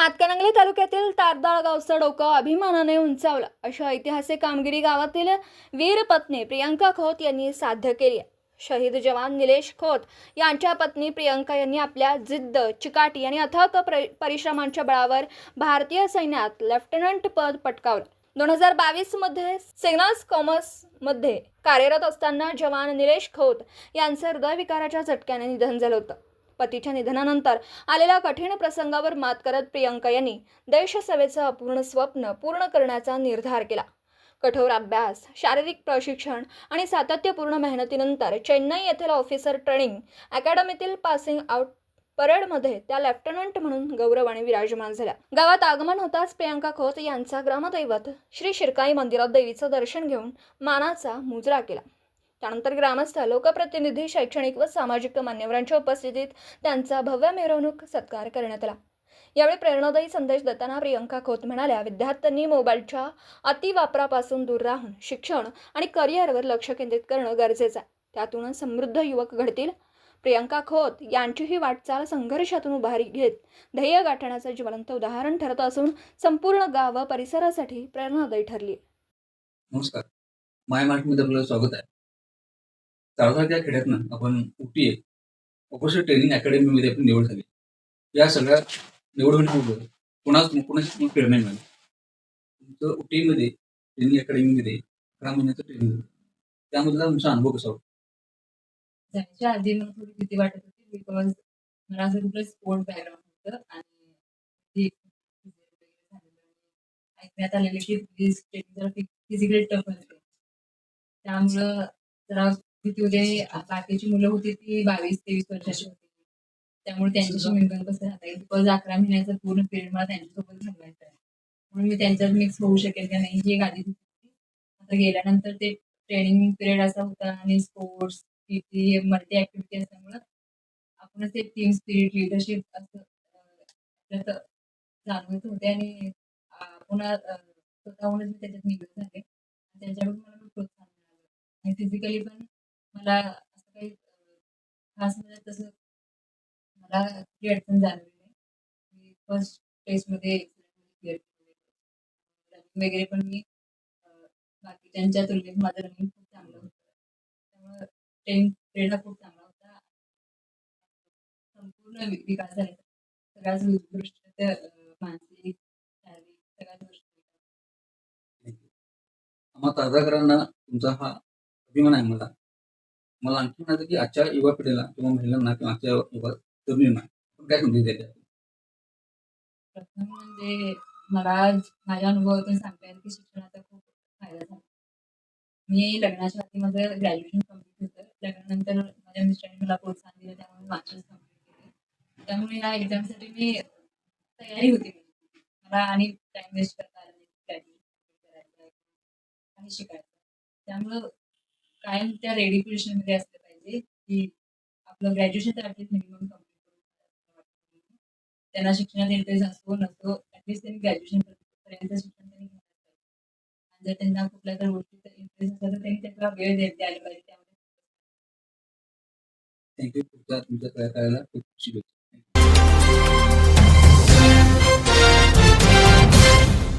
हातकणंगले तालुक्यातील तारदाळ गावचं डोकं अभिमानाने उंचावलं. अशा ऐतिहासिक कामगिरी गावातील वीर पत्नी प्रियंका खोत यांनी साध्य केली. आहे शहीद जवान निलेश खोत यांच्या पत्नी प्रियंका यांनी आपल्या जिद्द चिकाटी आणि अथक परिश्रमांच्या बळावर भारतीय सैन्यात लेफ्टनंट पद पटकावलं. दोन हजार बावीसमध्ये सिग्नल्स कॉमर्समध्ये कार्यरत असताना जवान निलेश खोत यांचं हृदयविकाराच्या झटक्याने निधन झालं होतं. पतीच्या निधनानंतर आलेल्या कठीण प्रसंगावर मात करत प्रियंका यांनी देशसेवेचं अपूर्ण स्वप्न पूर्ण करण्याचा निर्धार केला. कठोर अभ्यास शारीरिक प्रशिक्षण आणि सातत्यपूर्ण मेहनतीनंतर चेन्नई येथील ऑफिसर ट्रेनिंग अकॅडमीतील पासिंग आउट परेडमध्ये त्या लेफ्टनंट म्हणून गौरवाने विराजमान झाल्या. गावात आगमन होताच प्रियंका खोत यांचा ग्रामदैवत श्री शिरकाई मंदिरात देवीचं दर्शन घेऊन मानाचा मुजरा केला. त्यानंतर ग्रामस्थ लोकप्रतिनिधी शैक्षणिक व सामाजिक मान्यवरांच्या उपस्थितीत त्यांचा भव्य मिरवणूक सत्कार करण्यात आला. यावेळी प्रेरणादायी संदेश देताना प्रियंका खोत म्हणाल्या विद्यार्थ्यांनी मोबाईलच्या अतिवापरापासून दूर राहून शिक्षण आणि करिअरवर लक्ष केंद्रित करणं गरजेचं आहे. त्यातून समृद्ध युवक घडतील. प्रियंका खोत यांची ही वाटचाल संघर्षातून उभारी घेत ध्येय गाठण्याचं ज्वलंत उदाहरण ठरत असून संपूर्ण गाव परिसरासाठी प्रेरणादायी ठरली नमस्कार. माय मार्टमध्ये आपलं स्वागत आहे. तारदाळ या खेड्यातनं आपण उटी आहे ऑपरेशन ट्रेनिंग अकॅडमीमध्ये आपण निवड झाली. या सगळ्या निवड होण्यापूर्वी कोणाच कोणाची प्रेरणा मिळाली. तुमचं उटीमध्ये ट्रेनिंग अकॅडमीमध्ये अकरा महिन्याचं ट्रेनिंग त्यामधला तुमचा अनुभव कसा होता? जायच्या आधी मला थोडी भीती वाटत होती बिकॉज मला असं कुठलं स्पोर्ट बॅकग्राऊंड होतं आणि ऐकण्यात आलेलं की प्लीज जरा फिजिकली टफ असते. त्यामुळं जरा आ- बाकीची मुलं होती ती बावीस तेवीस वर्षाची होती. त्यामुळे त्यांच्याशी मिळून कसं राहता येईल? बिकॉज अकरा महिन्याचा पूर्ण पिरियड मला त्यांच्यासोबत घालवायचा आहे. म्हणून मी त्यांच्यात मिक्स होऊ शकेल का नाही ही होती. आता गेल्यानंतर ते ट्रेनिंग पिरियड असा होता आणि स्पोर्ट्स मल्टी ऍक्टिव्हिटी असल्यामुळं आपणच एक टीम स्पिरिट लिडरशिप असं जाणवत होते आणि अं, स्वतःहूनच मी त्याच्यात निघत झाले. त्यांच्याकडून मला खूप प्रोत्साहन मिळालं. आणि फिजिकली पण मला असं काही खास म्हणजे तसं मला कुठली अडचण जाणवली नाही. मी फर्स्ट टेस्टमध्ये क्लिअर रनिंग वगैरे पण मी अं, बाकीच्यांच्या तुलनेत माझं रनिंग खूप चांगलं होतं. त्यामुळं ट्रेन ट्रेन हा खूप चांगला होता. संपूर्ण वि- विकास झाला. सगळ्याच दृष्ट्या अं, मानसिक शारीरिक सगळ्याच गोष्टी. आम्हा तारदाकरांना तुमचा हा अभिमान आहे मला. मला आणखी म्हणायचं की आजच्या युवा पिढीला किंवा महिलांना किंवा आजच्या युवा तरुणींना काय संधी द्यायची प्रथम म्हणजे मला माझ्या अनुभवातून सांगता येईल की शिक्षणाचा खूप फायदा झाला. मी लग्नाच्या आधी माझं ग्रॅज्युएशन कंप्लीट होतं. लग्नानंतर माझ्या मिस्टरांनी मला प्रोत्साहन दिलं त्यामुळे मास्टर्स कंप्लीट केले. त्यामुळे या एक्झामसाठी मी तयारी होती. मला आणि टाइम वेस्ट करता आला नाही. आणि शिकायचं त्यामुळं कायम त्या रेडी पोझिशनमध्ये असले पाहिजे की आपलं ग्रॅज्युएशन तर ऍटलीस्ट मिनिमम कंप्लीट करून त्यांना शिक्षणात इंटरेस्ट असो नसो ॲटलीस्ट त्यांनी ग्रॅज्युएशन पर्यंत शिक्षण त्यांनी घेतलं पाहिजे. आणि जर त्यांना कुठल्या तर गोष्टीचा इंटरेस्ट असला तर त्यांनी त्याचा वेळ देत द्यायला पाहिजे त्यामध्ये. थँक्यू तुमच्या तुमच्या करायला खूप शुभेच्छा